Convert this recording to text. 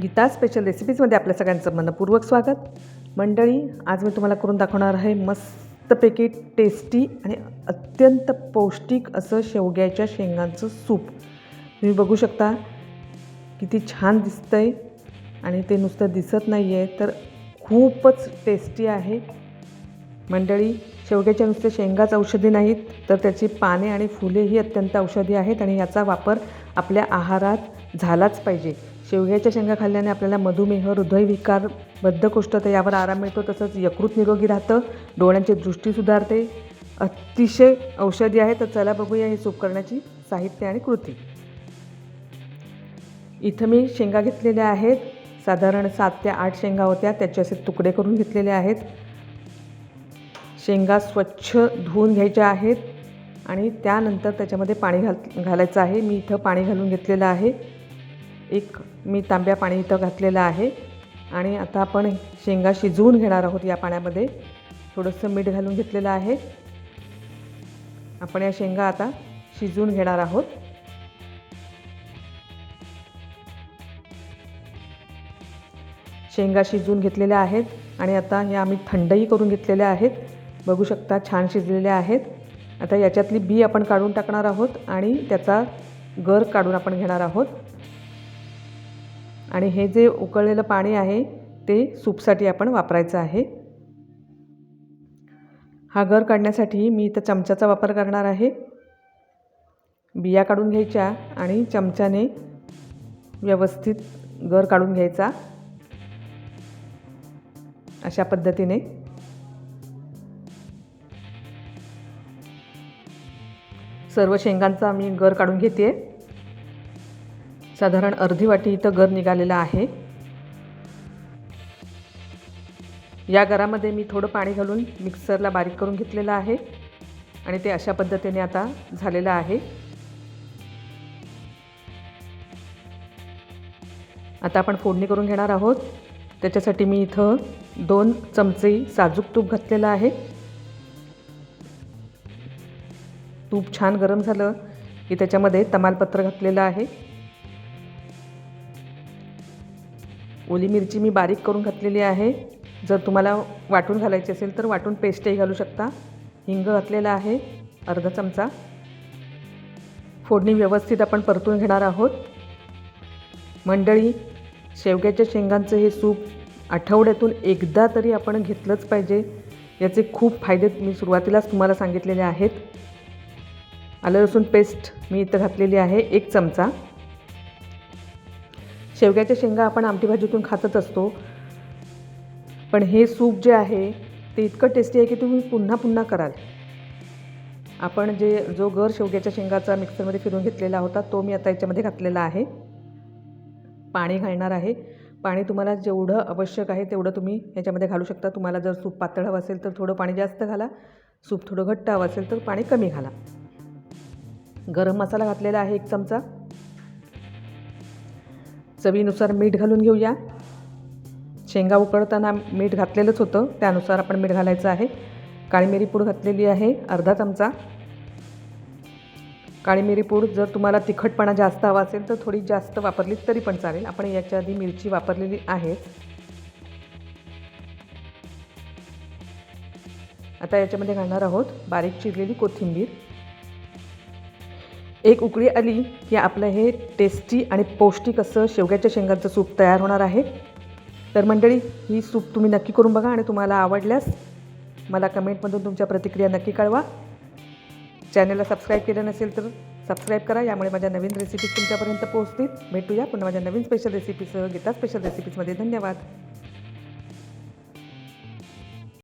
Gita special रेसिपीजमध्ये आपल्या सगळ्यांचं मनपूर्वक स्वागत. मंडळी आज मी तुम्हाला करून दाखवणार आहे मस्तपैकी टेस्टी आणि अत्यंत पौष्टिक असं शेवग्याच्या शेंगांचं सूप तुम्ही बघू शकता किती छान दिसतं आहे आणि ते नुसतं दिसत नाही आहे तर खूपच टेस्टी आहे. मंडळी शेवग्याच्या नुसते शेंगाच औषधी नाहीत तर त्याची पाने आणि फुलेही अत्यंत औषधी आहेत आणि याचा वापर आपल्या आहारात झालाच पाहिजे. शेवग्याच्या शेंगा खाल्ल्याने आपल्याला मधुमेह हृदयविकार बद्धकोष्ठता यावर आराम मिळतो. तसंच यकृत निरोगी राहतं. डोळ्यांची दृष्टी सुधारते. अतिशय औषधी आहे. तर चला बघूया हे सूप करण्याची साहित्य आणि कृती. इथं मी शेंगा घेतलेल्या आहेत. साधारण सात ते आठ शेंगा होत्या. त्याचे असे तुकडे करून घेतलेले आहेत. शेंगा स्वच्छ धुवून घ्यायच्या आहेत. आणि त्यानंतर त्याच्यामध्ये पाणी घाल घालायचं आहे. मी इथं पाणी घालून घेतलेलं आहे. एक मी तांब्या पाणी इथं घातलेलं आहे. आणि आता आपण शेंगा शिजवून घेणार आहोत या पाण्यामध्ये. थोडंसं मीठ घालून घेतलेलं आहे. आपण या शेंगा आता शिजवून घेणार आहोत. शेंगा शिजवून घेतलेल्या आहेत आणि आता या आम्ही थंडही करून घेतलेल्या आहेत. बघू शकता छान शिजलेल्या आहेत. आता याच्यातली बी आपण काढून टाकणार आहोत आणि त्याचा गर काढून आपण घेणार आहोत. आणि हे जे उकळलेलं पाणी आहे ते सूपसाठी आपण वापरायचं आहे. हा गर काढण्यासाठी मी इथं चमच्याचा वापर करणार आहे. बिया काढून घ्यायच्या आणि चमच्याने व्यवस्थित गर काढून घ्यायचा. अशा पद्धतीने. सर्व शेंगांचा मी गर काढून घेते साधारण अर्धी वाटी इथं गर निघालेला आहे. या गरामध्ये मी थोडं पाणी घालून मिक्सरला बारीक करून घेतलेलं आहे आणि ते अशा पद्धतीने आता झालेलं आहे. आता आपण फोडणी करून घेणार आहोत. त्याच्यासाठी मी इथं दोन चमचे साजूक तूप घातलेलं आहे. तूप छान गरम झालं की त्याच्यामध्ये तमालपत्र घातलेलं आहे. ओली मिरची मी बारीक करून घातलेली आहे. जर तुम्हाला वाटून घालायची असेल तर वाटून पेस्टही घालू शकता. हिंग घातलेला आहे अर्धा चमचा. फोडणी व्यवस्थित आपण परतून घेणार आहोत. मंडळी शेवग्याच्या शेंगांचं हे सूप आठवड्यातून एकदा तरी आपण घेतलंच पाहिजे. याचे खूप फायदे मी सुरुवातीलाच तुम्हाला सांगितलेले आहेत. आलं लसूण पेस्ट मी इथं घातलेली आहे एक चमचा. शेवग्याच्या शेंगा आपण आमटी भाजीतून खातच असतो. पण हे सूप जे आहे ते इतकं टेस्टी आहे की तुम्ही पुन्हा पुन्हा कराल. आपण जे जो गर शेवग्याच्या शेंगाचा मिक्सरमध्ये फिरून घेतलेला होता तो मी आता याच्यामध्ये घातलेला आहे. पाणी घालणार आहे. पाणी तुम्हाला जेवढं आवश्यक आहे तेवढं तुम्ही याच्यामध्ये घालू शकता. तुम्हाला जर सूप पातळ हवं असेल तर थोडं पाणी जास्त घाला. सूप थोडं घट्ट हवं असेल तर पाणी कमी घाला. गरम मसाला घातलेला आहे एक चमचा. चवीनुसार मीठ घालून घेऊया. शेंगा उकळताना मीठ घातलेलंच होतं त्यानुसार आपण मीठ घालायचं आहे. काळी मिरी पूड घातलेली आहे अर्धा चमचा. काळी मिरी पूड जर तुम्हाला तिखटपणा जास्त हवा असेल तर थोडी जास्त वापरली तरी पण चालेल. आपण याच्या आधी मिरची वापरलेली आहे. आता याच्यामध्ये घालणार आहोत बारीक चिरलेली कोथिंबीर. एक उकळी आली की आपलं हे टेस्टी आणि पौष्टिक असं शेवग्याच्या शेंगांचं सूप तयार होणार आहे. तर मंडळी ही सूप तुम्ही नक्की करून बघा आणि तुम्हाला आवडल्यास मला कमेंटमधून तुमच्या प्रतिक्रिया नक्की कळवा. चॅनलला सबस्क्राईब केलं नसेल तर सबस्क्राईब करा यामुळे माझ्या नवीन रेसिपीज तुमच्यापर्यंत पोहोचतील. भेटूया पुन्हा माझ्या नवीन स्पेशल रेसिपीसह गीता स्पेशल रेसिपीजमध्ये धन्यवाद.